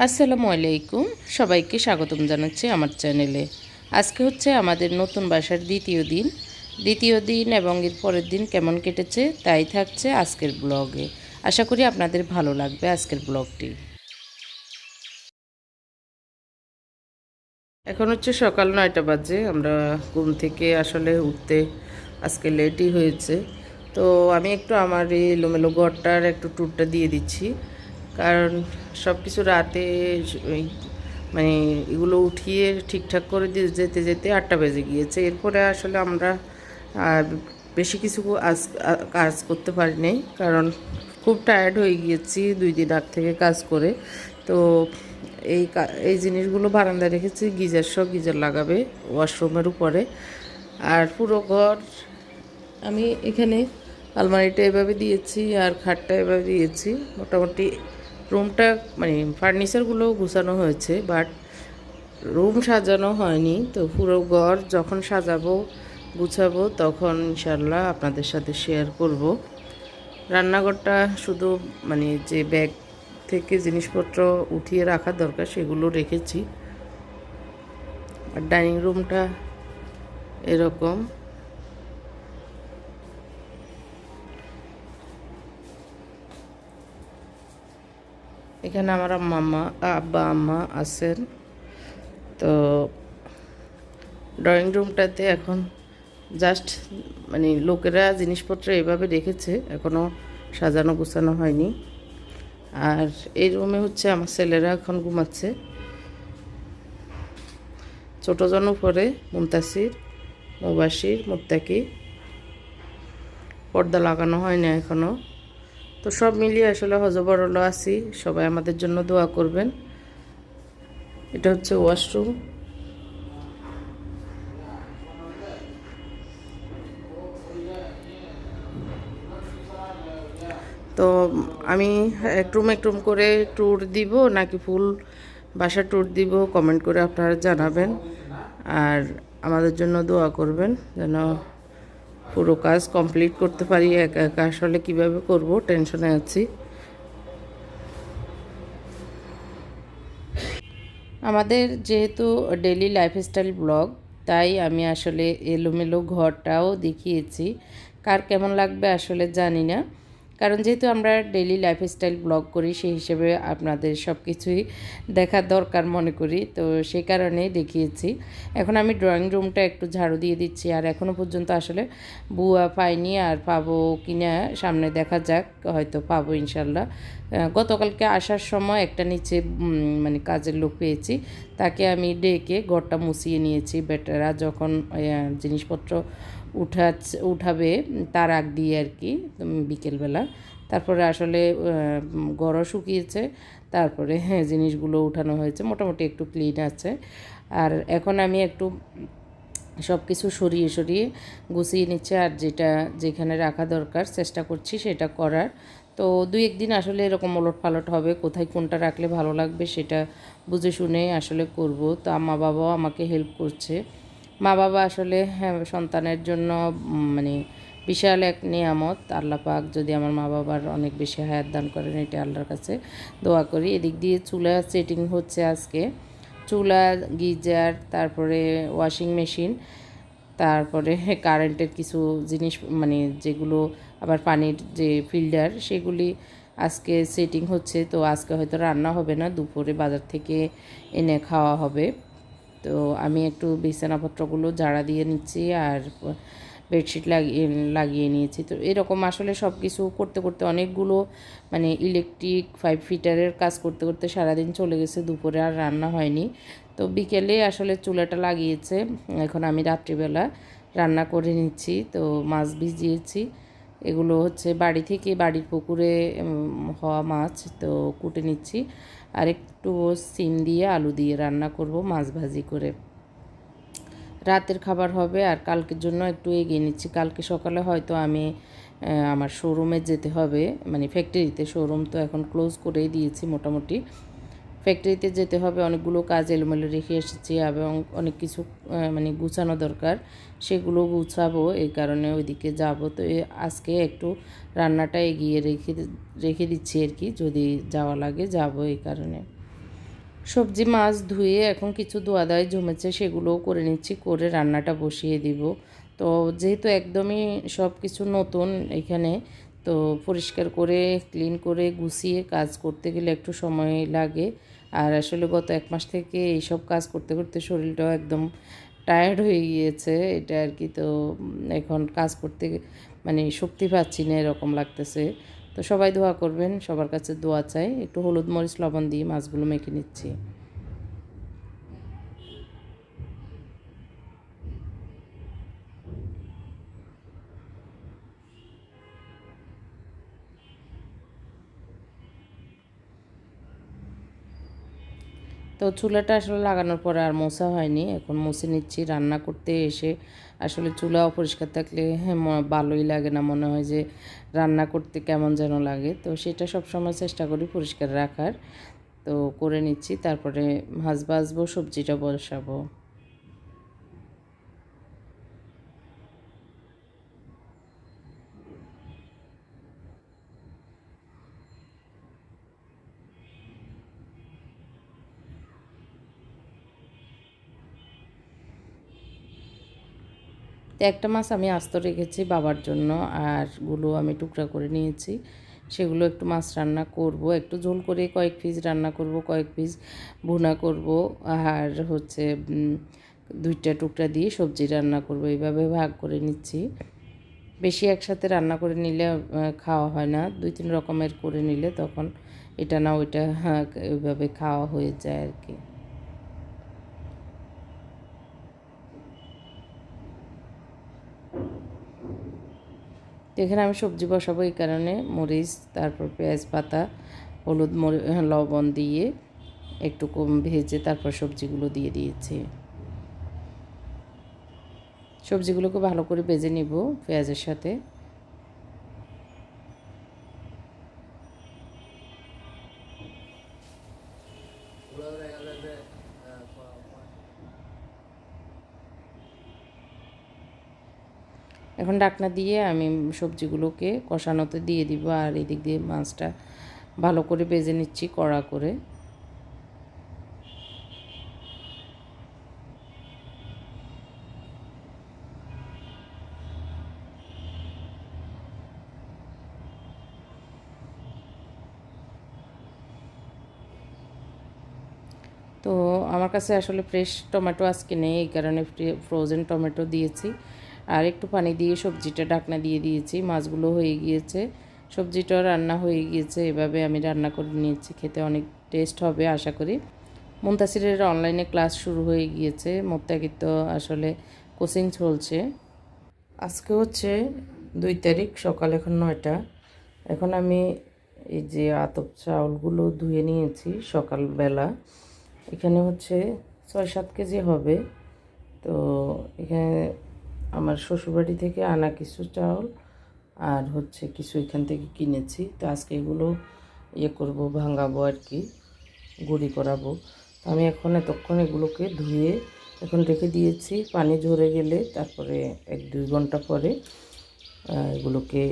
আসসালামু আলাইকুম। সবাইকে স্বাগতম জানাচ্ছি আমার চ্যানেলে। আজকে হচ্ছে আমাদের নতুন বাসার দ্বিতীয় দিন। দ্বিতীয় দিন এবং এর পরের দিন কেমন কেটেছে তাই থাকছে আজকের ব্লগে। আশা করি আপনাদের ভালো লাগবে আজকের ব্লগটি। এখন হচ্ছে সকাল নয়টা বাজে, আমরা ঘুম থেকে আসলে উঠতে আজকে লেটই হয়েছে। তো আমি একটু আমার এই এলোমেলো ঘরটার একটু ট্যুরটা দিয়ে দিচ্ছি। কারণ সব কিছু রাতে মানে এগুলো উঠিয়ে ঠিকঠাক করে যেতে যেতে আটটা বেজে গিয়েছে। এরপরে আসলে আমরা বেশি কিছু কাজ করতে পারি নাই। কারণ খুব টায়ার্ড হয়ে গিয়েছি দুই দিন আগ থেকে কাজ করে। তো এই এই জিনিসগুলো বারান্দায় রেখেছি, গিজার সব গিজার লাগাবে ওয়াশরুমের উপরে। আর পুরো ঘর আমি এখানে আলমারিটা এভাবে দিয়েছি আর খাটটা এভাবে দিয়েছি। মোটামুটি রুমটা মানে ফার্নিচারগুলো গুছানো হয়েছে, বাট রুম সাজানো হয়নি। তো পুরো ঘর যখন সাজাবো, গুছাবো, তখন ইনশাল্লাহ আপনাদের সাথে শেয়ার করব। রান্নাঘরটা শুধু মানে যে ব্যাগ থেকে জিনিসপত্র উঠিয়ে রাখা দরকার, সেগুলো রেখেছি। আর ডাইনিং রুমটা এরকম। এখানে আমার আম্মা আব্বা, আম্মা আছেন। তো ড্রয়িং রুমটাতে এখন জাস্ট মানে লোকেরা জিনিসপত্র এভাবে রেখেছে এখনও সাজানো গোছানো হয়নি। আর এই রুমে হচ্ছে আমার ছেলেরা এখন ঘুমাচ্ছে। ছোটো জন উপরে মুমতাসির মুবাসির মুত্তাকি। পর্দা লাগানো হয় না এখনও তো সব মিলিয়ে আসলে হজবরল আছি। সবাই আমাদের জন্য দোয়া করবেন। এটা হচ্ছে ওয়াশরুম। তো আমি একটুম একটুম করে ট্যুর দিব, নাকি ফুল বাসা ট্যুর দিব কমেন্ট করে আপনারা জানাবেন। আর আমাদের জন্য দোয়া করবেন, যেন পুরো কাজ কমপ্লিট করতে পারি, একা একা আসলে কীভাবে করব টেনশনে আছি। আমাদের যেহেতু ডেলি লাইফস্টাইল ব্লগ তাই আমি আসলে এলোমেলো ঘরটাও দেখিয়েছি। কার কেমন লাগবে আসলে জানি না। কারণ যেহেতু আমরা ডেলি লাইফস্টাইল ব্লগ করি, সেই হিসেবে আপনাদের সব কিছুই দেখার দরকার মনে করি। তো সেই কারণেই দেখিয়েছি। এখন আমি ড্রয়িং রুমটা একটু ঝাড়ু দিয়ে দিচ্ছি। আর এখনও পর্যন্ত আসলে বুয়া পাইনি, আর পাবো কিনা সামনে দেখা যাক, হয়তো পাবো ইনশাল্লাহ গতকালকে আসার সময় একটা নিচে মানে কাজের লোক পেয়েছি। তাকে আমি ডেকে ঘরটা মুছিয়ে নিয়েছি, বেটারা যখন জিনিসপত্র উঠা উঠাবে, তার আগ দিয়ে আর কি বিকেলবেলা। তারপরে আসলে গড়ও শুকিয়েছে, তারপরে হ্যাঁ জিনিসগুলো উঠানো হয়েছে, মোটামুটি একটু ক্লিন আছে। আর এখন আমি একটু সব কিছু সরিয়ে সরিয়ে গুছিয়ে নিচ্ছে, আর যেটা যেখানে রাখা দরকার চেষ্টা করছি সেটা করার। তো দুই একদিন আসলে এরকম ওলট পালট হবে, কোথায় কোনটা রাখলে ভালো লাগবে সেটা বুঝে শুনে আসলে করব। তো আম্মা বাবাও আমাকে হেল্প করছে। মা বাবা আসলে হ্যাঁ, সন্তানের জন্য মানে বিশাল এক নিয়ামত। আল্লাহ পাক যদি আমার মা বাবার অনেক বেশি হায়াত দান করেন এটা আল্লাহর কাছে দোয়া করি। এদিক দিয়ে চুলা সেটিং হচ্ছে আজকে। চুলা গিজার তারপরে ওয়াশিং মেশিন তারপরে কারেন্টের কিছু জিনিস মানে যেগুলো আবার পানির যে ফিল্টার সেগুলি আজকে সেটিং হচ্ছে। তো আজকে হয়তো রান্না হবে না দুপুরে বাজার থেকে এনে খাওয়া হবে। তো আমি একটু বিছানাপত্রগুলো জাড়া দিয়ে নিচ্ছি আর বেডশিট লাগিয়ে লাগিয়ে নিয়েছি। তো এরকম আসলে সব কিছু করতে করতে অনেকগুলো মানে ইলেকট্রিক ফাইভ ফিটারের কাজ করতে করতে সারাদিন চলে গেছে, দুপুরে আর রান্না হয়নি। তো বিকেলে আসলে চুলাটা লাগিয়েছে, এখন আমি রাত্রিবেলা রান্না করে নিচ্ছি। তো মাছ ভিজিয়েছি, এগুলো হচ্ছে বাড়ি থেকে বাড়ির পুকুরে হওয়া মাছ তো কুটে নিচ্ছি। আর একটু সিম দিয়ে আলু দিয়ে রান্না করব, মাছ ভাজি করে। রাতের খাবার হবে আর কালকের জন্য একটু এগিয়ে নিচ্ছি। কালকে সকালে হয়তো আমি আমার শোরুমে যেতে হবে। মানে ফ্যাক্টরিতে শোরুম তো এখন ক্লোজ করেই দিয়েছি মোটামুটি। ফ্যাক্টরিতে যেতে হবে, অনেকগুলো কাজ এলোমেলো রেখে এসেছি এবং অনেক কিছু মানে গুছানো দরকার। সেগুলো গুছাবো, এই কারণে ওইদিকে যাব। তো আজকে একটু রান্নাটা এগিয়ে রেখে রেখে দিচ্ছি আর কি, যদি যাওয়া লাগে যাব এই কারণে। সবজি, মাছ ধুয়ে এখন কিছু দোয়া দায় জমেছে, সেগুলোও করে নিচ্ছি, করে রান্নাটা বসিয়ে দিব। তো যেহেতু একদমই সব কিছু নতুন এখানে তো পরিষ্কার করে ক্লিন করে, গুছিয়ে কাজ করতে গেলে একটু সময় লাগে। আর আসলে গত এক মাস থেকে এইসব কাজ করতে করতে শরীরটাও একদম টায়ার্ড হয়ে গিয়েছে। এটা আর কি তো এখন কাজ করতে মানে শক্তি পাচ্ছি না এরকম লাগতেছে। তো সবাই দোয়া করবেন, সবার কাছে দোয়া চাই। একটু হলুদ মরিচ লবণ দিয়ে মাছগুলো মেখে নিচ্ছি। তো চুলাটা আসলে লাগানোর পরে আর মোছা হয়নি। এখন মুছে নিচ্ছি। রান্না করতে এসে আসলে চুলা অপরিষ্কার থাকলে হ্যাঁ ভালোই লাগে না মনে হয় যে রান্না করতে কেমন যেন লাগে। তো সেটা সবসময় চেষ্টা করি পরিষ্কার রাখার। তো করে নিচ্ছি। তারপরে হাঁস ভাজবো, সবজিটা বসাবো। তো একটা মাছ আমি আস্ত রেখেছি বাবার জন্য, আরগুলো আমি টুকরা করে নিয়েছি। সেগুলো একটু মাছ রান্না করব, একটু ঝোল করে কয়েক পিস রান্না করব, কয়েক পিস ভুনা করব, আর হচ্ছে দুইটা টুকরা দিয়ে সবজি রান্না করব, এইভাবে ভাগ করে নিচ্ছি। বেশি একসাথে রান্না করে নিলে খাওয়া হয় না, দুই তিন রকমের করে নিলে তখন এটা না ওইটা হ্যাঁ ওইভাবে খাওয়া হয়ে যায় আর কি। এখানে আমি সবজি বসাবো এই কারণে। মরিচ তারপর পেঁয়াজ পাতা হলুদ মরি হ্যাঁ, লবণ দিয়ে একটু কম ভেজে তারপর সবজিগুলো দিয়ে দিয়েছি। সবজিগুলোকে ভালো করে ভেজে নিব পেঁয়াজের সাথে। এখন ডাকনা দিয়ে আমি সবজিগুলোকে কষানোতে দিয়ে দিব আর এদিক দিয়ে মাছটা ভালো করে বেজে নিচ্ছি কড়া করে। তো আমার কাছে আসলে ফ্রেশ টমেটো আজকে নেই, এই কারণে ফ্রোজেন টমেটো দিয়েছি। আর একটু পানি দিয়ে সবজিটা ডাকনা দিয়ে দিয়েছি, মাছগুলো হয়ে গিয়েছে। সবজিটাও রান্না হয়ে গিয়েছে, এভাবে আমি রান্না করে নিয়েছি, খেতে অনেক টেস্ট হবে আশা করি। মুন্তাসিরের অনলাইনে ক্লাস শুরু হয়ে গিয়েছে, মোত্তাকির তো আসলে কোচিং চলছে। আজকে হচ্ছে দুই তারিখ, সকাল এখন নয়টা। এখন আমি এই যে আতপ চাউলগুলো ধুয়ে নিয়েছি সকালবেলা। এখানে হচ্ছে ছয় সাত কেজি হবে। তো এখানে আমার শ্বশুরবাড়ি থেকে আনা কিছু চাউল আর হচ্ছে কিছু এখান থেকে কিনেছি। তো আজকে এগুলো ইয়ে করব, ভাঙাবো আর কি, গুঁড়ি করাবো। তো আমি এখন এতক্ষণ এগুলোকে ধুয়ে এখন রেখে দিয়েছি। পানি ঝরে গেলে তারপরে এক দুই ঘণ্টা পরে এগুলোকে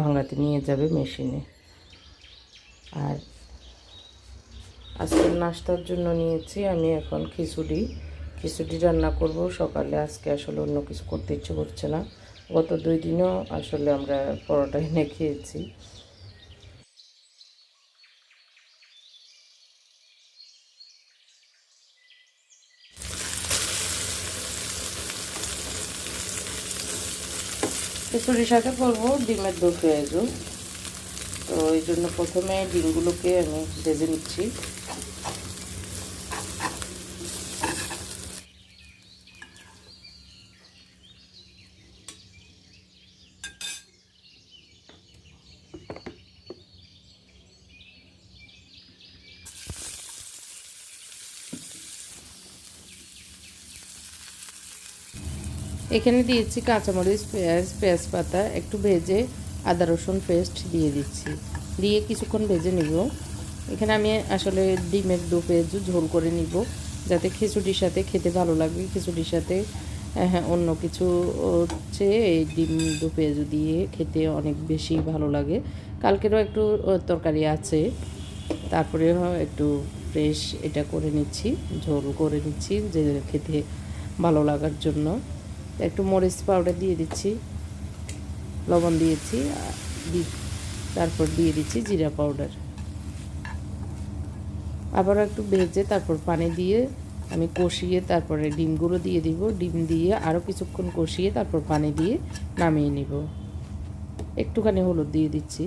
ভাঙাতে নিয়ে যাবে মেশিনে। আর আজকের নাস্তার জন্য নিয়েছি আমি এখন খিচুড়ি। খিচুড়ি রান্না করব। সকালে আজকে আসলে অন্য কিছু করতে ইচ্ছে করছে না। গত দুই দিনও আসলে আমরা পরোটা এনে খেয়েছি। খিচুড়ির সাথে করব, ডিমের দু পেঁয়াজু তো এই জন্য প্রথমে ডিমগুলোকে আমি ভেজে নিচ্ছি। এখানে দিয়েছি কাঁচামরিচ, পেঁয়াজ পেঁয়াজ পাতা একটু ভেজে আদা রসুন পেস্ট দিয়ে দিচ্ছি। দিয়ে কিছুক্ষণ ভেজে নিব। এখানে আমি আসলে ডিমের দু পেঁয়াজ ঝোল করে নিব, যাতে খিচুড়ির সাথে খেতে ভালো লাগবে। খিচুড়ির সাথে হ্যাঁ অন্য কিছু হচ্ছে, এই ডিম দু পেঁয়াজ দিয়ে খেতে অনেক বেশি ভালো লাগে। কালকেরও একটু তরকারি আছে। তারপরে একটু ফ্রেশ এটা করে নিচ্ছি, ঝোল করে নিচ্ছি, যে খেতে ভালো লাগার জন্য। একটু মরিচ পাউডার দিয়ে দিচ্ছি, লবণ দিয়েছি তারপর দিয়ে দিচ্ছি জিরা পাউডার আবারও একটু ভেজে তারপর পানি দিয়ে আমি কষিয়ে তারপরে ডিমগুলো দিয়ে দিব। ডিম দিয়ে আরও কিছুক্ষণ কষিয়ে তারপর পানি দিয়ে নামিয়ে নিব। একটুখানি হলুদ দিয়ে দিচ্ছি।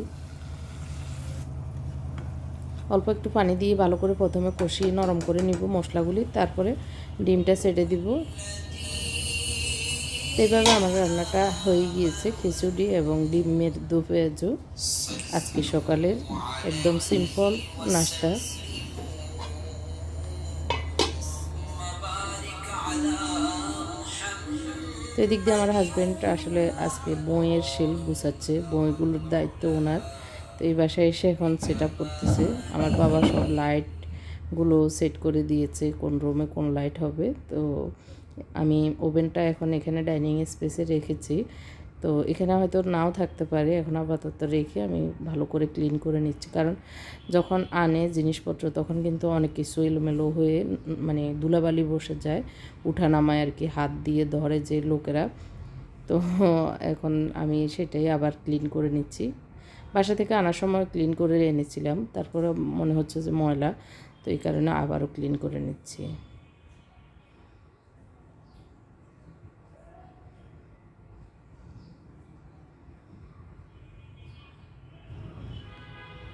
অল্প একটু পানি দিয়ে ভালো করে প্রথমে কষিয়ে নরম করে নিব মশলাগুলি। তারপরে ডিমটা ছেড়ে দিব। এইভাবে আমার রান্নাটা হয়ে গিয়েছে, খিচুড়ি এবং ডিমের দু পেঁয়াজু আজকে সকালের একদম সিম্পল নাস্তা। তো এদিক দিয়ে আমার হাজব্যান্ড আসলে আজকে বইয়ের সেল গুছাচ্ছে, বইগুলোর দায়িত্ব ওনার। তো এই বাসায় এসে এখন সেট করতেছে। আমার বাবা সব লাইটগুলো সেট করে দিয়েছে, কোন রুমে কোন লাইট হবে। তো আমি ওভেনটা এখন এখানে ডাইনিং স্পেসে রেখেছি। তো এখানে হয়তো নাও থাকতে পারে, এখন আপাতত রেখে আমি ভালো করে ক্লিন করে নিচ্ছি। কারণ যখন আনে জিনিসপত্র, তখন কিন্তু অনেক কিছু এলোমেলো হয়ে মানে ধুলাবালি বসে যায়, উঠানামায় আর কি হাত দিয়ে ধরে যে লোকেরা। তো এখন আমি সেটাই আবার ক্লিন করে নিচ্ছি। বাসা থেকে আনার সময় ক্লিন করে এনেছিলাম, তারপরে মনে হচ্ছে যে ময়লা, তো এই কারণে আবারও ক্লিন করে নিচ্ছি।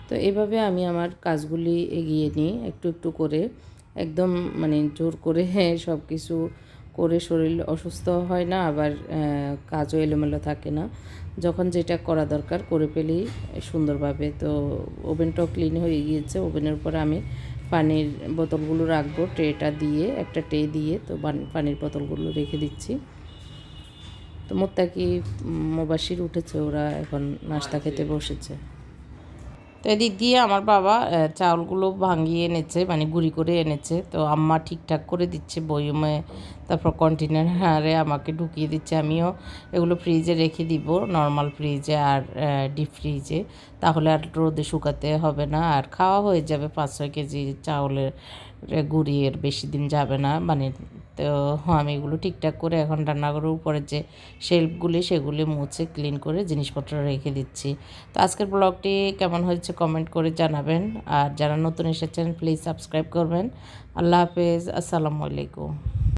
তো এভাবে আমি আমার কাজগুলি এগিয়ে নিই একটু একটু করে। একদম মানে জোর করে হ্যাঁ সব কিছু করে শরীর অসুস্থ হয় না আবার কাজও এলোমেলো থাকে না। যখন যেটা করা দরকার করে ফেলি সুন্দরভাবে। তো ওভেনটাও ক্লিন হয়ে গিয়েছে ওভেনের উপর আমি পানির বোতলগুলো রাখব ট্রেটা দিয়ে একটা ট্রে দিয়ে তো পান- পানির বোতলগুলো রেখে দিচ্ছি। তো মোত্তাকি মোবাসির উঠেছে ওরা এখন নাস্তা খেতে বসেছে। এদিক দিয়ে আমার বাবা চাউলগুলো ভাঙিয়ে এনেছে মানে গুঁড়ি করে এনেছে। তো আম্মা ঠিকঠাক করে দিচ্ছে বয়মে তারপর কন্টেনার আমাকে ঢুকিয়ে দিচ্ছে, আমিও এগুলো ফ্রিজে রেখে দিব নর্মাল ফ্রিজে আর ডিপ ফ্রিজে তাহলে আর রোদে শুকাতে হবে না, আর খাওয়া হয়ে যাবে পাঁচ ছয় কেজি চাউলের গুঁড়ি, এর বেশি দিন যাবে না। মানে তো আমি এগুলো ঠিকঠাক করে এখন রান্নাঘরের উপরে যে শেল্ফগুলি সেগুলি মুছে ক্লিন করে জিনিসপত্র রেখে দিচ্ছি। তো আজকের ব্লগটি কেমন হয়েছে কমেন্ট করে জানাবেন। আর যারা নতুন এসেছেন প্লিজ সাবস্ক্রাইব করবেন। আল্লাহ হাফেজ, আসসালামু আলাইকুম।